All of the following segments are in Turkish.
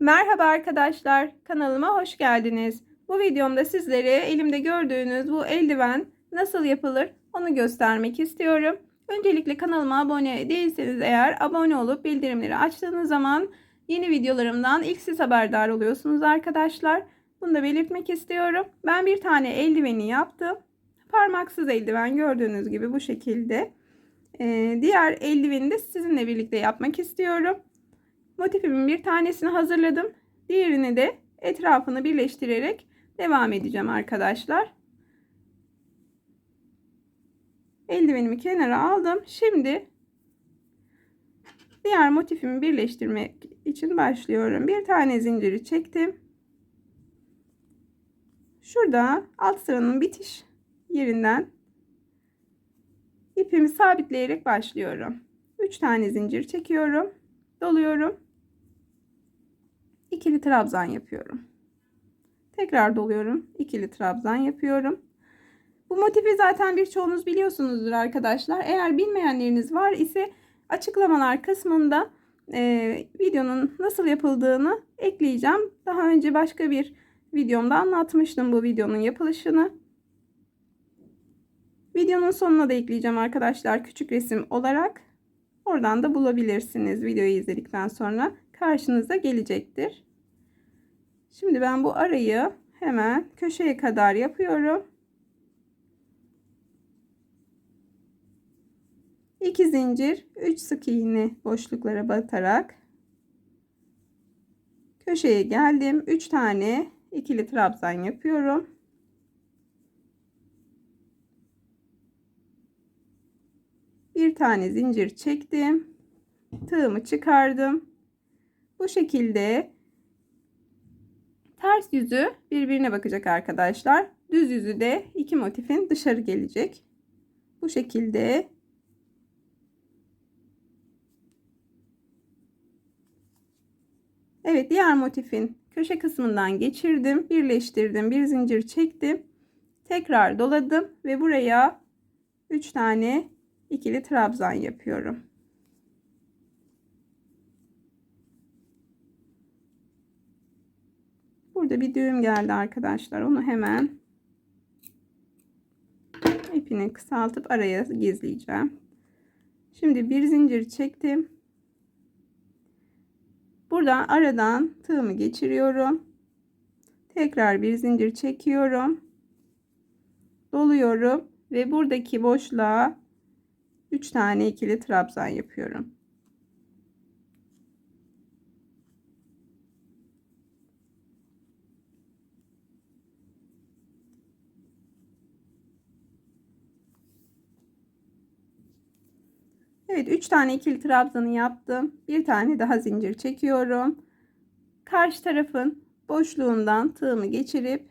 Merhaba arkadaşlar, kanalıma hoş geldiniz. Bu videomda sizlere elimde gördüğünüz bu eldiven nasıl yapılır onu göstermek istiyorum. Öncelikle kanalıma abone değilseniz eğer abone olup bildirimleri açtığınız zaman yeni videolarımdan ilk siz haberdar oluyorsunuz arkadaşlar. Bunu da belirtmek istiyorum. Ben bir tane eldiveni yaptım. Parmaksız eldiven gördüğünüz gibi bu şekilde. Ee, diğer eldiveni de sizinle birlikte yapmak istiyorum. Motifimin bir tanesini hazırladım. Diğerini de etrafını birleştirerek devam edeceğim arkadaşlar. Eldivenimi kenara aldım. Şimdi diğer motifimi birleştirmek için başlıyorum. Bir tane zinciri çektim. Şurada alt sıranın bitiş yerinden ipimi sabitleyerek başlıyorum. 3 tane zincir çekiyorum. Doluyorum. İkili trabzan yapıyorum. Tekrar doluyorum. İkili trabzan yapıyorum. Bu motifi zaten birçoğunuz biliyorsunuzdur arkadaşlar. Eğer bilmeyenleriniz var ise açıklamalar kısmında e, videonun nasıl yapıldığını ekleyeceğim. Daha önce başka bir videomda anlatmıştım bu videonun yapılışını. Videonun sonuna da ekleyeceğim arkadaşlar küçük resim olarak. Oradan da bulabilirsiniz videoyu izledikten sonra karşınıza gelecektir. Şimdi ben bu arayı hemen köşeye kadar yapıyorum. 2 zincir 3 sık iğne boşluklara batarak köşeye geldim. 3 tane ikili trabzan yapıyorum. Bir tane zincir çektim. Tığımı çıkardım. Bu şekilde ters yüzü birbirine bakacak arkadaşlar. Düz yüzü de iki motifin dışarı gelecek. Bu şekilde. Evet diğer motifin köşe kısmından geçirdim birleştirdim bir zincir çektim. Tekrar doladım ve buraya 3 tane ikili trabzan yapıyorum burada bir düğüm geldi arkadaşlar onu hemen ipini kısaltıp araya gizleyeceğim şimdi bir zincir çektim Buradan aradan tığımı geçiriyorum. Tekrar bir zincir çekiyorum. Doluyorum ve buradaki boşluğa 3 tane ikili trabzan yapıyorum. Evet 3 tane ikili trabzanı yaptım. Bir tane daha zincir çekiyorum. Karşı tarafın boşluğundan tığımı geçirip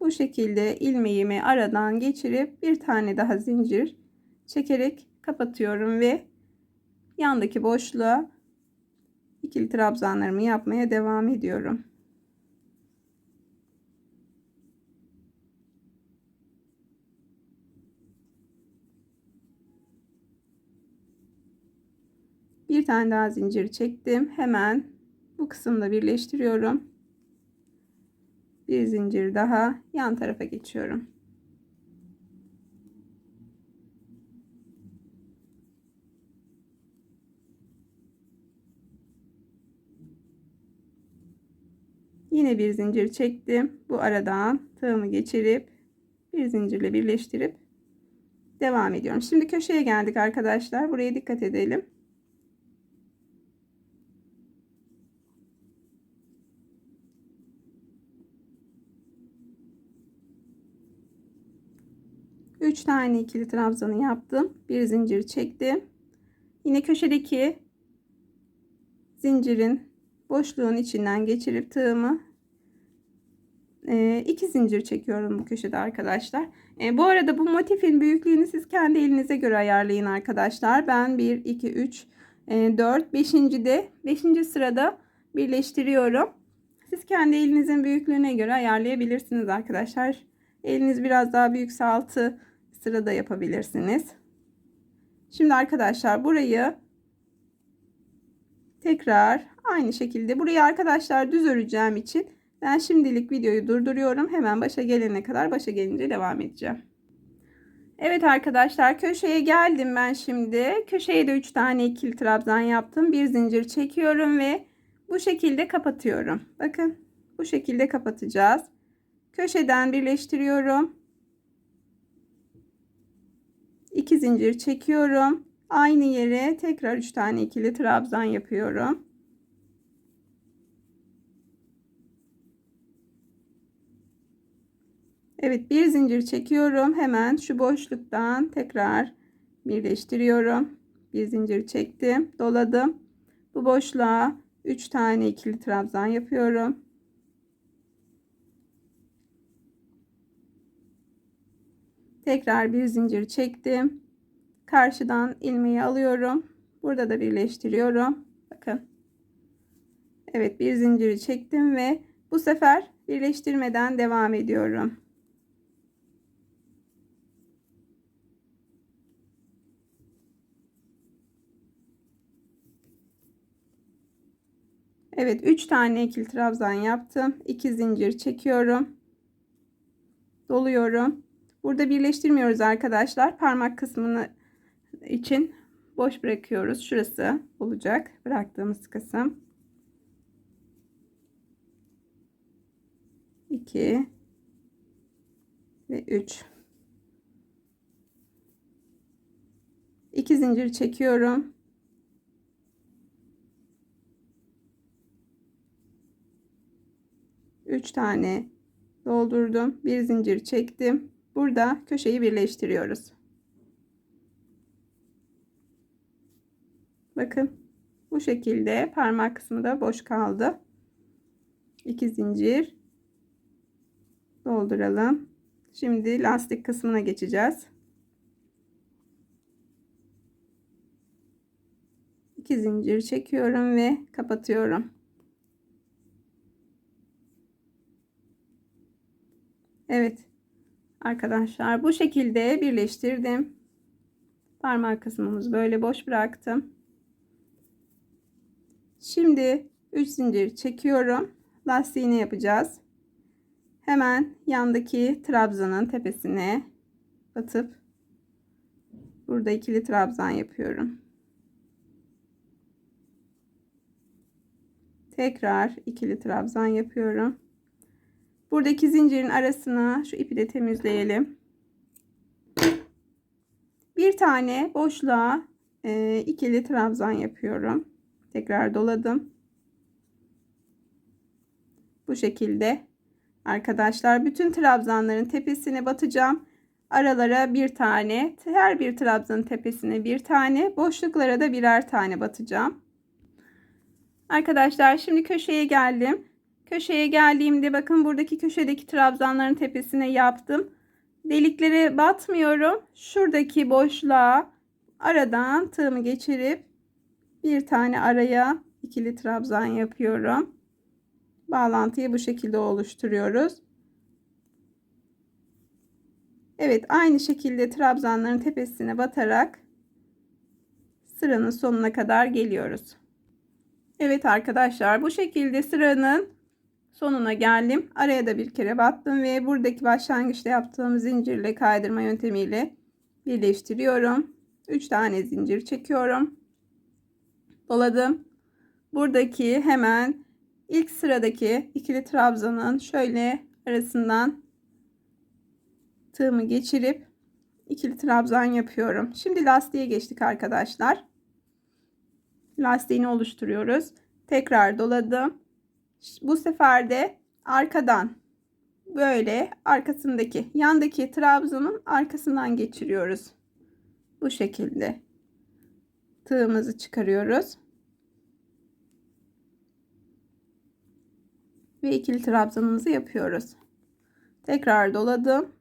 bu şekilde ilmeğimi aradan geçirip bir tane daha zincir çekerek kapatıyorum ve yandaki boşluğa ikili trabzanlarımı yapmaya devam ediyorum. Bir tane daha zincir çektim. Hemen bu kısımda birleştiriyorum. Bir zincir daha yan tarafa geçiyorum. Yine bir zincir çektim. Bu aradan tığımı geçirip bir zincirle birleştirip devam ediyorum. Şimdi köşeye geldik arkadaşlar. Buraya dikkat edelim 3 tane ikili trabzanı yaptım. Bir zincir çektim. Yine köşedeki zincirin boşluğun içinden geçirip tığımı e, iki zincir çekiyorum bu köşede arkadaşlar. E, bu arada bu motifin büyüklüğünü siz kendi elinize göre ayarlayın arkadaşlar. Ben 1, 2, 3, 4, 5. de 5. sırada birleştiriyorum. Siz kendi elinizin büyüklüğüne göre ayarlayabilirsiniz arkadaşlar. Eliniz biraz daha büyükse altı sırada yapabilirsiniz. Şimdi arkadaşlar burayı tekrar aynı şekilde burayı arkadaşlar düz öreceğim için ben şimdilik videoyu durduruyorum. Hemen başa gelene kadar başa gelince devam edeceğim. Evet arkadaşlar köşeye geldim ben şimdi. Köşeye de 3 tane ikili trabzan yaptım. Bir zincir çekiyorum ve bu şekilde kapatıyorum. Bakın bu şekilde kapatacağız. Köşeden birleştiriyorum. 2 zincir çekiyorum. Aynı yere tekrar 3 tane ikili trabzan yapıyorum. Evet bir zincir çekiyorum. Hemen şu boşluktan tekrar birleştiriyorum. Bir zincir çektim. Doladım. Bu boşluğa 3 tane ikili trabzan yapıyorum. Tekrar bir zincir çektim. Karşıdan ilmeği alıyorum. Burada da birleştiriyorum. Bakın. Evet bir zinciri çektim ve bu sefer birleştirmeden devam ediyorum. Evet 3 tane ikili trabzan yaptım. 2 zincir çekiyorum. Doluyorum. Burada birleştirmiyoruz arkadaşlar. Parmak kısmını için boş bırakıyoruz. Şurası olacak. Bıraktığımız kısım. 2 ve 3 2 zincir çekiyorum. Üç tane doldurdum. Bir zincir çektim. Burada köşeyi birleştiriyoruz. Bakın bu şekilde parmak kısmı da boş kaldı. 2 zincir dolduralım. Şimdi lastik kısmına geçeceğiz. 2 zincir çekiyorum ve kapatıyorum. Evet. Arkadaşlar bu şekilde birleştirdim. Parmak kısmımız böyle boş bıraktım. Şimdi 3 zincir çekiyorum. Lastiğini yapacağız. Hemen yandaki trabzanın tepesine batıp burada ikili trabzan yapıyorum. Tekrar ikili trabzan yapıyorum. Buradaki zincirin arasına şu ipi de temizleyelim. Bir tane boşluğa e, ikili trabzan yapıyorum. Tekrar doladım. Bu şekilde arkadaşlar bütün trabzanların tepesine batacağım. Aralara bir tane, her bir trabzanın tepesine bir tane, boşluklara da birer tane batacağım. Arkadaşlar şimdi köşeye geldim. Köşeye geldiğimde bakın buradaki köşedeki trabzanların tepesine yaptım. Deliklere batmıyorum. Şuradaki boşluğa aradan tığımı geçirip bir tane araya ikili trabzan yapıyorum. Bağlantıyı bu şekilde oluşturuyoruz. Evet aynı şekilde trabzanların tepesine batarak sıranın sonuna kadar geliyoruz. Evet arkadaşlar bu şekilde sıranın sonuna geldim. Araya da bir kere battım ve buradaki başlangıçta yaptığım zincirle kaydırma yöntemiyle birleştiriyorum. 3 tane zincir çekiyorum. Doladım. Buradaki hemen ilk sıradaki ikili trabzanın şöyle arasından tığımı geçirip ikili trabzan yapıyorum. Şimdi lastiğe geçtik arkadaşlar. Lastiğini oluşturuyoruz. Tekrar doladım. Bu sefer de arkadan böyle arkasındaki yandaki trabzanın arkasından geçiriyoruz. Bu şekilde tığımızı çıkarıyoruz. Ve ikili trabzanımızı yapıyoruz. Tekrar doladım.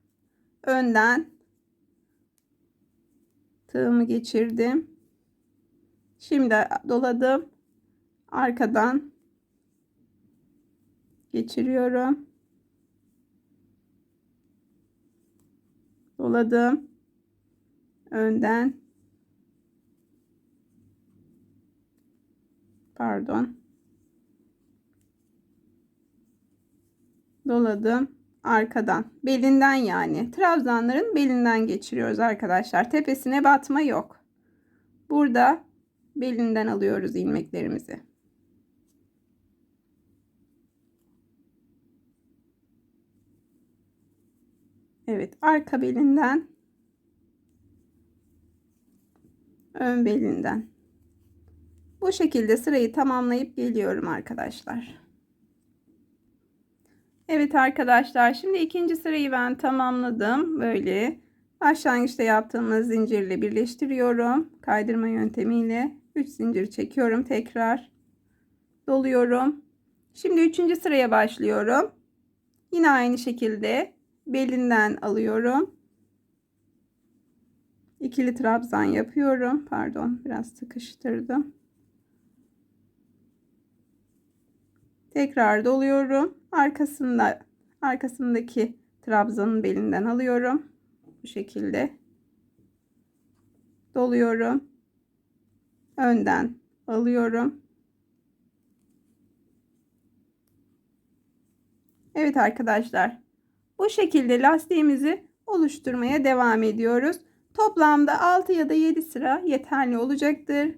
Önden tığımı geçirdim. Şimdi doladım. Arkadan geçiriyorum. Doladım. Önden. Pardon. Doladım arkadan belinden yani trabzanların belinden geçiriyoruz arkadaşlar tepesine batma yok burada belinden alıyoruz ilmeklerimizi Evet arka belinden ön belinden bu şekilde sırayı tamamlayıp geliyorum arkadaşlar. Evet arkadaşlar şimdi ikinci sırayı ben tamamladım. Böyle başlangıçta yaptığımız zincirle birleştiriyorum. Kaydırma yöntemiyle 3 zincir çekiyorum tekrar. Doluyorum. Şimdi üçüncü sıraya başlıyorum. Yine aynı şekilde belinden alıyorum. İkili trabzan yapıyorum. Pardon biraz sıkıştırdım. Tekrar doluyorum. Arkasında arkasındaki trabzanın belinden alıyorum. Bu şekilde. Doluyorum. Önden alıyorum. Evet arkadaşlar. Bu şekilde lastiğimizi oluşturmaya devam ediyoruz. Toplamda 6 ya da 7 sıra yeterli olacaktır.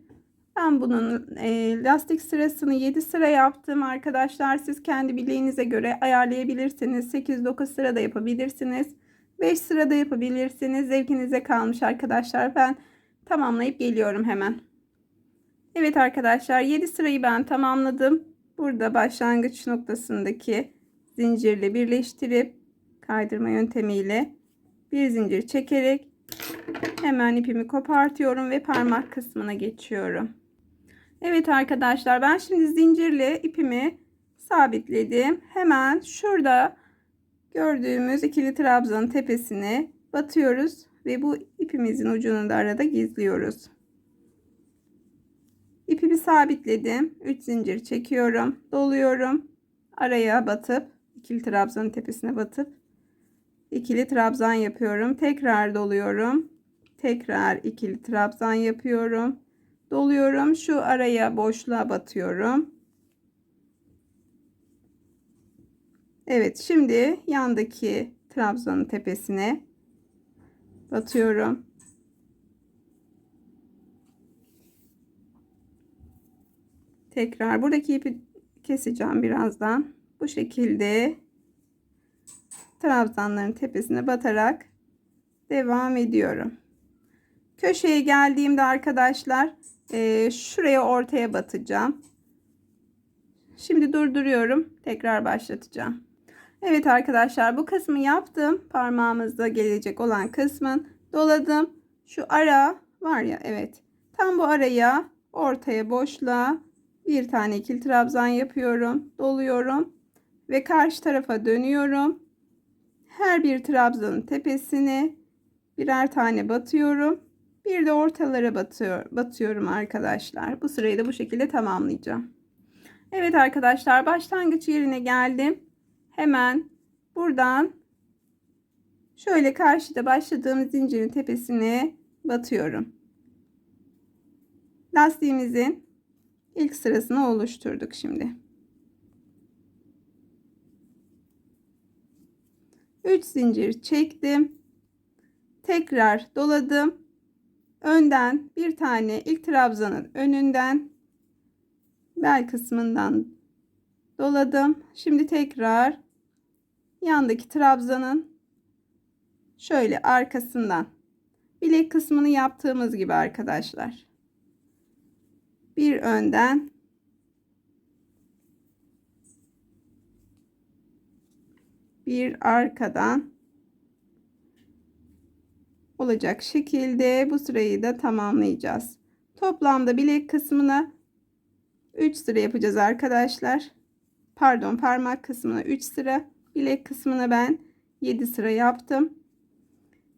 Ben bunun e, lastik sırasını 7 sıra yaptım arkadaşlar. Siz kendi bileğinize göre ayarlayabilirsiniz. 8-9 sıra da yapabilirsiniz. 5 sıra da yapabilirsiniz. Zevkinize kalmış arkadaşlar. Ben tamamlayıp geliyorum hemen. Evet arkadaşlar 7 sırayı ben tamamladım. Burada başlangıç noktasındaki zincirle birleştirip kaydırma yöntemiyle bir zincir çekerek hemen ipimi kopartıyorum ve parmak kısmına geçiyorum. Evet arkadaşlar ben şimdi zincirle ipimi sabitledim. Hemen şurada gördüğümüz ikili trabzanın tepesine batıyoruz ve bu ipimizin ucunu da arada gizliyoruz. İpimi sabitledim. 3 zincir çekiyorum. Doluyorum. Araya batıp ikili trabzanın tepesine batıp ikili trabzan yapıyorum. Tekrar doluyorum. Tekrar ikili trabzan yapıyorum doluyorum. Şu araya boşluğa batıyorum. Evet şimdi yandaki trabzanın tepesine batıyorum. Tekrar buradaki ipi keseceğim birazdan. Bu şekilde trabzanların tepesine batarak devam ediyorum. Köşeye geldiğimde arkadaşlar e, şuraya ortaya batacağım. Şimdi durduruyorum. Tekrar başlatacağım. Evet arkadaşlar bu kısmı yaptım. Parmağımızda gelecek olan kısmın doladım. Şu ara var ya evet. Tam bu araya ortaya boşluğa bir tane ikili trabzan yapıyorum. Doluyorum. Ve karşı tarafa dönüyorum. Her bir trabzanın tepesine birer tane batıyorum. Bir de ortalara batıyor, batıyorum arkadaşlar. Bu sırayı da bu şekilde tamamlayacağım. Evet arkadaşlar başlangıç yerine geldim. Hemen buradan şöyle karşıda başladığım zincirin tepesine batıyorum. Lastiğimizin ilk sırasını oluşturduk şimdi. 3 zincir çektim. Tekrar doladım önden bir tane ilk trabzanın önünden bel kısmından doladım. Şimdi tekrar yandaki trabzanın şöyle arkasından bilek kısmını yaptığımız gibi arkadaşlar. Bir önden bir arkadan olacak şekilde bu sırayı da tamamlayacağız. Toplamda bilek kısmına 3 sıra yapacağız arkadaşlar. Pardon parmak kısmına 3 sıra. Bilek kısmına ben 7 sıra yaptım.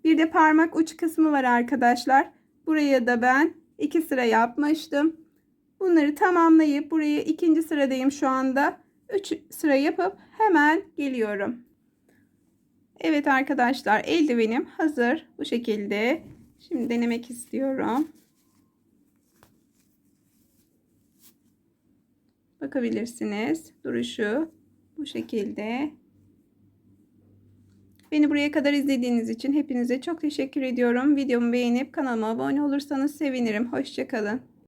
Bir de parmak uç kısmı var arkadaşlar. Buraya da ben 2 sıra yapmıştım. Bunları tamamlayıp buraya ikinci sıradayım şu anda. 3 sıra yapıp hemen geliyorum. Evet arkadaşlar eldivenim hazır. Bu şekilde. Şimdi denemek istiyorum. Bakabilirsiniz. Duruşu bu şekilde. Beni buraya kadar izlediğiniz için hepinize çok teşekkür ediyorum. Videomu beğenip kanalıma abone olursanız sevinirim. Hoşçakalın.